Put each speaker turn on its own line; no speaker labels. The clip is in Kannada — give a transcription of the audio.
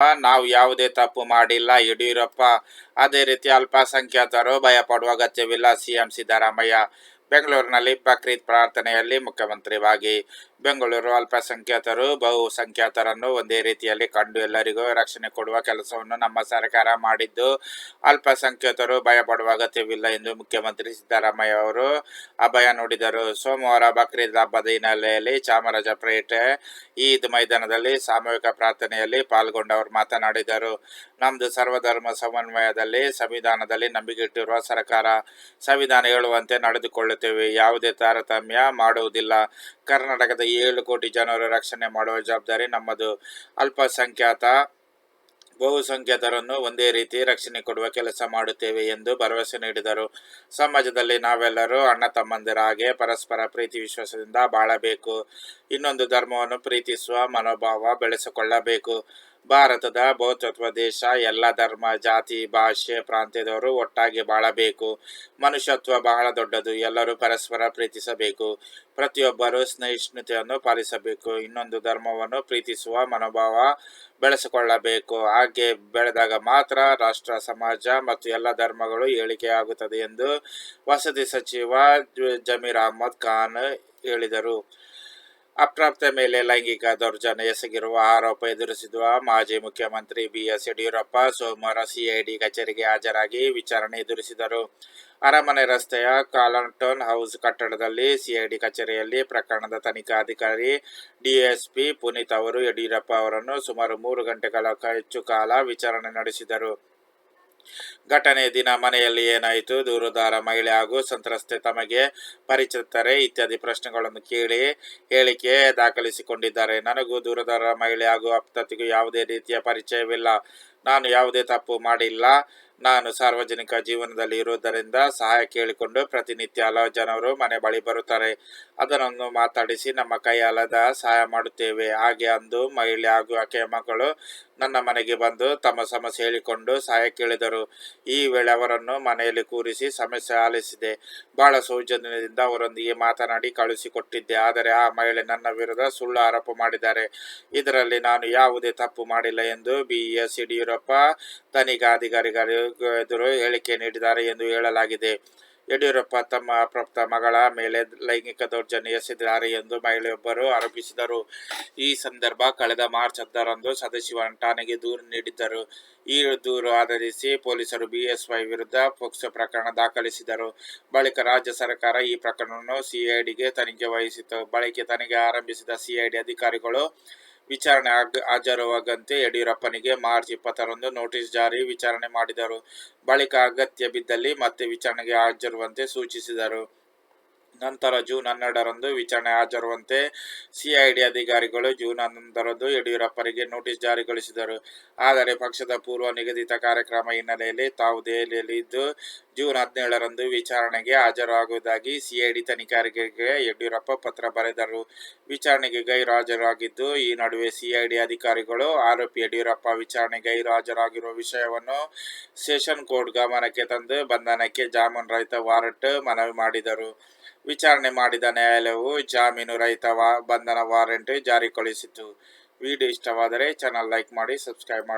ನಾವು ಯಾವುದೇ ತಪ್ಪು ಮಾಡಿಲ್ಲ, ಯಡಿಯೂರಪ್ಪ. ಅದೇ ರೀತಿ ಅಲ್ಪಸಂಖ್ಯಾತರು ಭಯ ಪಡುವ ಅಗತ್ಯವಿಲ್ಲ, ಸಿಎಂ ಸಿದ್ದರಾಮಯ್ಯ. ಬೆಂಗಳೂರಿನಲ್ಲಿ ಬಕ್ರೀದ್ ಪ್ರಾರ್ಥನೆಯಲ್ಲಿ ಮುಖ್ಯಮಂತ್ರಿ ಭಾಗಿ ಬೆಂಗಳೂರು ಅಲ್ಪಸಂಖ್ಯಾತರು, ಬಹುಸಂಖ್ಯಾತರನ್ನು ಒಂದೇ ರೀತಿಯಲ್ಲಿ ಕಂಡು ಎಲ್ಲರಿಗೂ ರಕ್ಷಣೆ ಕೊಡುವ ಕೆಲಸವನ್ನು ನಮ್ಮ ಸರ್ಕಾರ ಮಾಡಿದ್ದು. ಅಲ್ಪಸಂಖ್ಯಾತರು ಭಯಪಡುವ ಅಗತ್ಯವಿಲ್ಲ ಎಂದು ಮುಖ್ಯಮಂತ್ರಿ ಸಿದ್ದರಾಮಯ್ಯ ಅವರು ಅಭಯ ನುಡಿದರು. ಸೋಮವಾರ ಬಕ್ರೀದ್ ಹಬ್ಬದ ಹಿನ್ನೆಲೆಯಲ್ಲಿ ಚಾಮರಾಜಪೇಟೆ ಈದ್ ಮೈದಾನದಲ್ಲಿ ಸಾಮೂಹಿಕ ಪ್ರಾರ್ಥನೆಯಲ್ಲಿ ಪಾಲ್ಗೊಂಡವರು ಮಾತನಾಡಿದರು. ನಮ್ದು ಸರ್ವಧರ್ಮ ಸಮನ್ವಯದಲ್ಲಿ, ಸಂವಿಧಾನದಲ್ಲಿ ನಂಬಿಕೆ ಇಟ್ಟಿರುವ ಸರ್ಕಾರ ಸಂವಿಧಾನ ಹೇಳುವಂತೆ ನಡೆದುಕೊಳ್ಳುತ್ತೇವೆ. ಯಾವುದೇ ತಾರತಮ್ಯ ಮಾಡುವುದಿಲ್ಲ. ಕರ್ನಾಟಕದ ಏಳು ಕೋಟಿ ಜನರ ರಕ್ಷಣೆ ಮಾಡುವ ಜವಾಬ್ದಾರಿ ನಮ್ಮದು. ಅಲ್ಪಸಂಖ್ಯಾತ, ಬಹುಸಂಖ್ಯಾತರನ್ನು ಒಂದೇ ರೀತಿ ರಕ್ಷಣೆ ಕೊಡುವ ಕೆಲಸ ಮಾಡುತ್ತೇವೆ ಎಂದು ಭರವಸೆ ನೀಡಿದರು. ಸಮಾಜದಲ್ಲಿ ನಾವೆಲ್ಲರೂ ಅಣ್ಣ ತಮ್ಮಂದಿರ ಹಾಗೆ ಪರಸ್ಪರ ಪ್ರೀತಿ ವಿಶ್ವಾಸದಿಂದ ಬಾಳಬೇಕು. ಇನ್ನೊಂದು ಧರ್ಮವನ್ನು ಪ್ರೀತಿಸುವ ಮನೋಭಾವ ಬೆಳೆಸಿಕೊಳ್ಳಬೇಕು. ಭಾರತದ ಬಹುತತ್ವ ದೇಶ, ಎಲ್ಲ ಧರ್ಮ, ಜಾತಿ, ಭಾಷೆ ಪ್ರಾಂತ್ಯದವರು ಒಟ್ಟಾಗಿ ಬಾಳಬೇಕು. ಮನುಷ್ಯತ್ವ ಬಹಳ ದೊಡ್ಡದು. ಎಲ್ಲರೂ ಪರಸ್ಪರ ಪ್ರೀತಿಸಬೇಕು. ಪ್ರತಿಯೊಬ್ಬರು ಸಹಿಷ್ಣುತೆಯನ್ನು ಪಾಲಿಸಬೇಕು. ಇನ್ನೊಂದು ಧರ್ಮವನ್ನು ಪ್ರೀತಿಸುವ ಮನೋಭಾವ ಬೆಳೆಸಿಕೊಳ್ಳಬೇಕು. ಹಾಗೆ ಬೆಳೆದಾಗ ಮಾತ್ರ ರಾಷ್ಟ್ರ, ಸಮಾಜ ಮತ್ತು ಎಲ್ಲ ಧರ್ಮಗಳು ಏಳಿಕೆಯಾಗುತ್ತದೆ ಎಂದು ವಸತಿ ಸಚಿವ ಜಮೀರ್ ಅಹಮದ್ ಖಾನ್ ಹೇಳಿದರು. ಅಪ್ರಾಪ್ತ ಮೇಲೆ ಲೈಂಗಿಕ ದೌರ್ಜನ್ಯ ಎಸಗಿರುವ ಆರೋಪ ಎದುರಿಸಿರುವ ಮಾಜಿ ಮುಖ್ಯಮಂತ್ರಿ ಬಿಎಸ್ ಯಡಿಯೂರಪ್ಪ ಸೋಮವಾರ ಸಿಐಡಿ ಕಚೇರಿಗೆ ಹಾಜರಾಗಿ ವಿಚಾರಣೆ ಎದುರಿಸಿದರು. ಅರಮನೆ ರಸ್ತೆಯ ಕಾಲಂಟೋನ್ ಹೌಸ್ ಕಟ್ಟಡದಲ್ಲಿ ಸಿಐಡಿ ಕಚೇರಿಯಲ್ಲಿ ಪ್ರಕರಣದ ತನಿಖಾಧಿಕಾರಿ ಡಿಎಸ್ಪಿ ಪುನೀತ್ ಅವರು ಯಡಿಯೂರಪ್ಪ ಅವರನ್ನು ಸುಮಾರು ಮೂರು ಗಂಟೆಗಳ ಹೆಚ್ಚು ಕಾಲ ವಿಚಾರಣೆ ನಡೆಸಿದರು. ಘಟನೆ ದಿನ ಮನೆಯಲ್ಲಿ ಏನಾಯಿತು? ದೂರುದಾರ, ಮಹಿಳೆ ಹಾಗೂ ಸಂತ್ರಸ್ತೆ ತಮಗೆ ಪರಿಚಿತರೆ? ಇತ್ಯಾದಿ ಪ್ರಶ್ನೆಗಳನ್ನು ಕೇಳಿ ಹೇಳಿಕೆ ದಾಖಲಿಸಿಕೊಂಡಿದ್ದಾರೆ. ನನಗೂ ದೂರದಾರ, ಮಹಿಳೆ ಹಾಗೂ ಅಪ್ತತಿಗೂ ಯಾವುದೇ ರೀತಿಯ ಪರಿಚಯವಿಲ್ಲ. ನಾನು ಯಾವುದೇ ತಪ್ಪು ಮಾಡಿಲ್ಲ. ನಾನು ಸಾರ್ವಜನಿಕ ಜೀವನದಲ್ಲಿ ಇರುವುದರಿಂದ ಸಹಾಯ ಕೇಳಿಕೊಂಡು ಪ್ರತಿನಿತ್ಯ ಹಲವು ಜನರು ಮನೆ ಬಳಿ ಬರುತ್ತಾರೆ. ಅದನ್ನು ಮಾತಾಡಿಸಿ ನಮ್ಮ ಕೈಯಾಲದ ಸಹಾಯ ಮಾಡುತ್ತೇವೆ. ಹಾಗೆ ಅಂದು ಮಹಿಳೆ ಹಾಗೂ ಆಕೆಯ ಮಕ್ಕಳು ನನ್ನ ಮನೆಗೆ ಬಂದು ತಮ್ಮ ಸಮಸ್ಯೆ ಹೇಳಿಕೊಂಡು ಸಹಾಯ ಕೇಳಿದರು. ಈ ವೇಳೆ ಅವರನ್ನು ಮನೆಯಲ್ಲಿ ಕೂರಿಸಿ ಸಮಸ್ಯೆ ಆಲಿಸಿದೆ. ಬಹಳ ಸೌಜನ್ಯದಿಂದ ಅವರೊಂದಿಗೆ ಮಾತನಾಡಿ ಕಳುಹಿಸಿಕೊಟ್ಟಿದ್ದೆ. ಆದರೆ ಆ ಮಹಿಳೆ ನನ್ನ ವಿರುದ್ಧ ಸುಳ್ಳು ಆರೋಪ ಮಾಡಿದ್ದಾರೆ. ಇದರಲ್ಲಿ ನಾನು ಯಾವುದೇ ತಪ್ಪು ಮಾಡಿಲ್ಲ ಎಂದು ಬಿ ಎಸ್ ಯಡಿಯೂರಪ್ಪ ತನಿಖಾಧಿಕಾರಿಗಳ ಎದುರು ಹೇಳಿಕೆ ನೀಡಿದ್ದಾರೆ ಎಂದು ಹೇಳಲಾಗಿದೆ. ಯಡಿಯೂರಪ್ಪ ತಮ್ಮ ಅಪ್ರಾಪ್ತ ಮಗಳ ಮೇಲೆ ಲೈಂಗಿಕ ದೌರ್ಜನ್ಯ ಎಸಗಿದ್ದಾರೆ ಎಂದು ಮಹಿಳೆಯೊಬ್ಬರು ಆರೋಪಿಸಿದರು. ಈ ಸಂದರ್ಭ ಕಳೆದ ಮಾರ್ಚ್ ಹತ್ತರಂದು ಸದಸ್ಯ ಠಾಣೆಗೆ ದೂರು ನೀಡಿದ್ದರು. ಈ ದೂರು ಆಧರಿಸಿ ಪೊಲೀಸರು ಬಿಎಸ್ವೈ ವಿರುದ್ಧ ಪೋಕ್ಸೋ ಪ್ರಕರಣ ದಾಖಲಿಸಿದರು. ಬಳಿಕ ರಾಜ್ಯ ಸರ್ಕಾರ ಈ ಪ್ರಕರಣವನ್ನು ಸಿಐಡಿಗೆ ತನಿಖೆ ವಹಿಸಿತು ಬಳಿಕ ತನಿಖೆ ಆರಂಭಿಸಿದ ಸಿಐಡಿ ಅಧಿಕಾರಿಗಳು ವಿಚಾರಣೆ ಆಗ- ಹಾಜರಾಗುವಂತೆ ಯಡಿಯೂರಪ್ಪನಿಗೆ ಮಾರ್ಚ್ ಇಪ್ಪತ್ತರಂದು ನೋಟಿಸ್ ಜಾರಿ ವಿಚಾರಣೆ ಮಾಡಿದರು. ಬಳಿಕ ಅಗತ್ಯ ಬಿದ್ದಲ್ಲಿ ಮತ್ತೆ ವಿಚಾರಣೆಗೆ ಹಾಜರುವಂತೆ ಸೂಚಿಸಿದರು. ನಂತರ ಜೂನ್ ಹನ್ನೆರಡರಂದು ವಿಚಾರಣೆ ಹಾಜರುವಂತೆ ಸಿಐಡಿ ಅಧಿಕಾರಿಗಳು ಜೂನ್ ಹನ್ನೊಂದರಂದು ಯಡಿಯೂರಪ್ಪರಿಗೆ ನೋಟಿಸ್ ಜಾರಿಗೊಳಿಸಿದರು. ಆದರೆ ಪಕ್ಷದ ಪೂರ್ವ ನಿಗದಿತ ಕಾರ್ಯಕ್ರಮ ಹಿನ್ನೆಲೆಯಲ್ಲಿ ತಾವು ದೆಹಲಿಯಲ್ಲಿದ್ದು ಜೂನ್ ಹದಿನೇಳರಂದು ವಿಚಾರಣೆಗೆ ಹಾಜರಾಗುವುದಾಗಿ ಸಿಐಡಿ ತನಿಖಾರಿಗೆ ಯಡಿಯೂರಪ್ಪ ಪತ್ರ ಬರೆದರು. ವಿಚಾರಣೆಗೆ ಗೈರು ಹಾಜರಾಗಿದ್ದು ಈ ನಡುವೆ ಸಿಐಡಿ ಅಧಿಕಾರಿಗಳು ಆರೋಪಿ ಯಡಿಯೂರಪ್ಪ ವಿಚಾರಣೆ ಗೈರು ಹಾಜರಾಗಿರುವ ವಿಷಯವನ್ನು ಸೆಷನ್ ಕೋರ್ಟ್ ಗಮನಕ್ಕೆ ತಂದು ಬಂಧನಕ್ಕೆ ಜಾಮೀನು ರಹಿತ ವಾರಂಟ್ ಮನವಿ ಮಾಡಿದರು. ವಿಚಾರಣೆ ಮಾಡಿದ ನ್ಯಾಯಾಲಯವು ಜಾಮೀನು ರಹಿತ ಬಂಧನ ವಾರೆಂಟ್ ಜಾರಿಗೊಳಿಸಿತು. ವಿಡಿಯೋ ಇಷ್ಟವಾದರೆ ಚಾನಲ್ ಲೈಕ್ ಮಾಡಿ, ಸಬ್ಸ್ಕ್ರೈಬ್ ಮಾಡಿ.